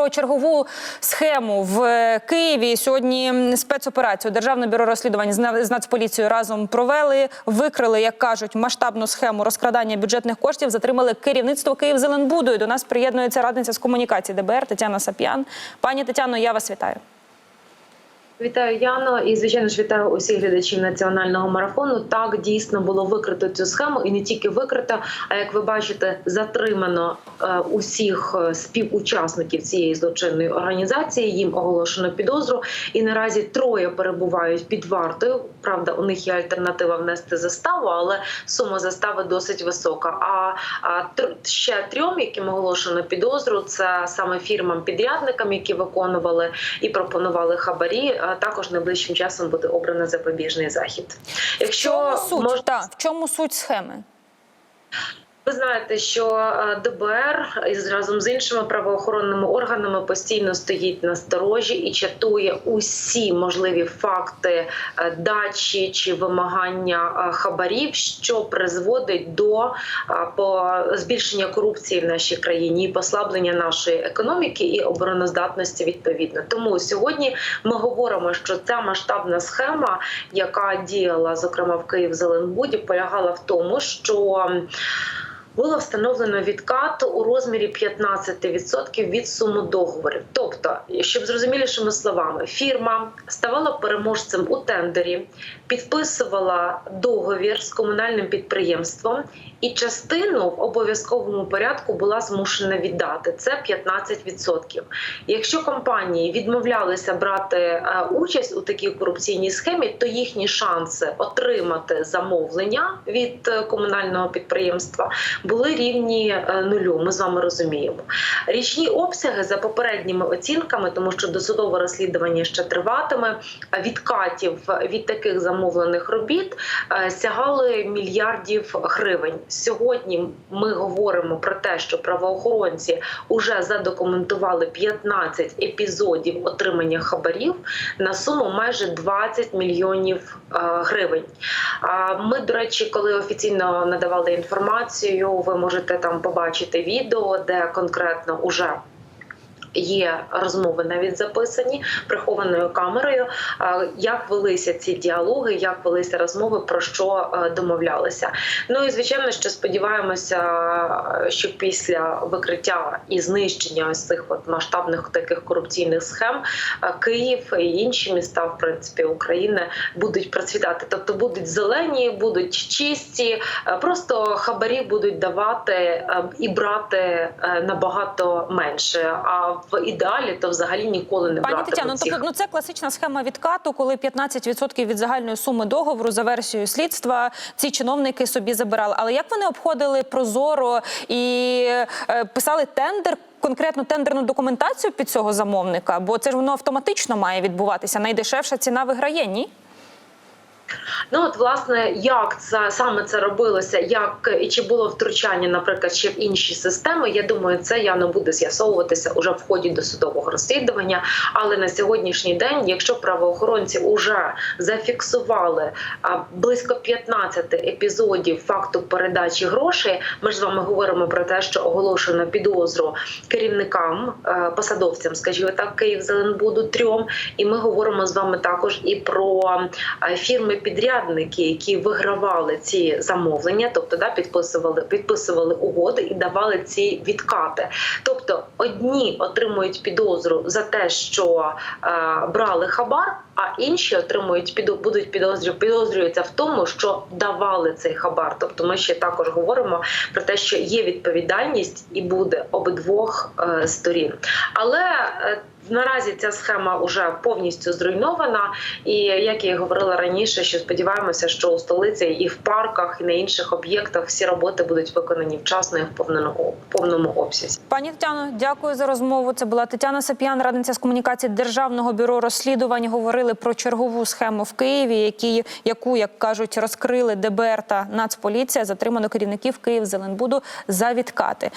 про чергову схему в Києві. Сьогодні спецоперацію Державне бюро розслідувань з На- Нацполіцією разом провели, викрили, як кажуть, масштабну схему розкрадання бюджетних коштів. Затримали керівництво Київзеленбуду. І до нас приєднується радниця з комунікації ДБР Тетяна Сап'ян. Пані Тетяно, я вас вітаю. Вітаю Яно і звичайно ж вітаю усіх глядачів національного марафону. Так дійсно було викрито цю схему, і не тільки викрито, а як ви бачите, затримано е, усіх е, співучасників цієї злочинної організації. Їм оголошено підозру, і наразі троє перебувають під вартою. Правда, у них є альтернатива внести заставу, але сума застави досить висока. А, а ще трьом, яким оголошено підозру, це саме фірмам-підрядникам, які виконували і пропонували хабарі. Також найближчим часом буде обрано запобіжний захід. В Якщо чому суть? можна Та, в чому суть схеми? Ви знаєте, що е, ДБР разом з іншими правоохоронними органами постійно стоїть на сторожі і чатує усі можливі факти е, дачі чи вимагання е, хабарів, що призводить до збільшення корупції в нашій країні послаблення нашої економіки і обороноздатності відповідно. Тому сьогодні ми говоримо, що ця масштабна схема, яка діяла зокрема в Київ-Зеленбуді, полягала в тому, що було встановлено відкат у розмірі 15% від суми договорів. Тобто, щоб зрозумілішими словами, фірма ставала переможцем у тендері, підписувала договір з комунальним підприємством, і частину в обов'язковому порядку була змушена віддати. Це 15%. Якщо компанії відмовлялися брати е, участь у такій корупційній схемі, то їхні шанси отримати замовлення від е, комунального підприємства були рівні е, нулю. Ми з вами розуміємо. Річні обсяги за попередніми оцінками, тому що досудове розслідування ще триватиме. Відкатів від таких замовлених робіт е, сягали мільярдів гривень. Сьогодні ми говоримо про те, що правоохоронці вже задокументували 15 епізодів отримання хабарів на суму майже 20 мільйонів е, гривень. Ми, до речі, коли офіційно надавали інформацію, ви можете там побачити відео, де конкретно уже. Є розмови навіть записані прихованою камерою. Як велися ці діалоги, як велися розмови, про що е, домовлялися. Ну і звичайно, що сподіваємося, що після викриття і знищення ось цих от масштабних таких корупційних схем е, Київ і інші міста, в принципі, України будуть процвітати. Тобто будуть зелені, будуть чисті, е, просто хабарі будуть давати і брати набагато менше. А в ідеалі то взагалі ніколи не Пані брати. Тетяно, ну, тобто, ну це класична схема відкату, коли 15% від загальної суми договору за версією слідства ці чиновники собі забирали. Але як вони обходили прозоро і е, писали тендер? Конкретну тендерну документацію під цього замовника, бо це ж воно автоматично має відбуватися. Найдешевша ціна виграє, ні? Ну от власне, як це саме це робилося, як і чи було втручання, наприклад, ще в інші системи. Я думаю, це явно буде з'ясовуватися уже в ході досудового розслідування. Але на сьогоднішній день, якщо правоохоронці вже зафіксували близько 15 епізодів факту передачі грошей, ми ж з вами говоримо про те, що оголошено підозру керівникам, е, посадовцям, скажімо так, Київзеленбуду трьом. І ми говоримо з вами також і про е, фірми-підрядники, які вигравали ці замовлення, тобто да, підписували, підписували угоди і давали ці відкати. Тобто одні отримують підозру за те, що е, брали хабар, а інші отримують підо будуть підозрю, підозрюються в тому, що давали цей хабар. Тобто, ми ще також говоримо про те, що є відповідальність і буде обидвох е, сторін. Але е, Наразі ця схема вже повністю зруйнована, і як я і говорила раніше, що сподіваємося, що у столиці і в парках, і на інших об'єктах всі роботи будуть виконані вчасно і в повному повному обсязі. Пані Тетяно, дякую за розмову. Це була Тетяна Сап'ян, радниця з комунікації Державного бюро розслідувань. Говорили про чергову схему в Києві, які, яку, як кажуть, розкрили ДБР та Нацполіція. Затримано керівників Київ Зеленбуду за відкати.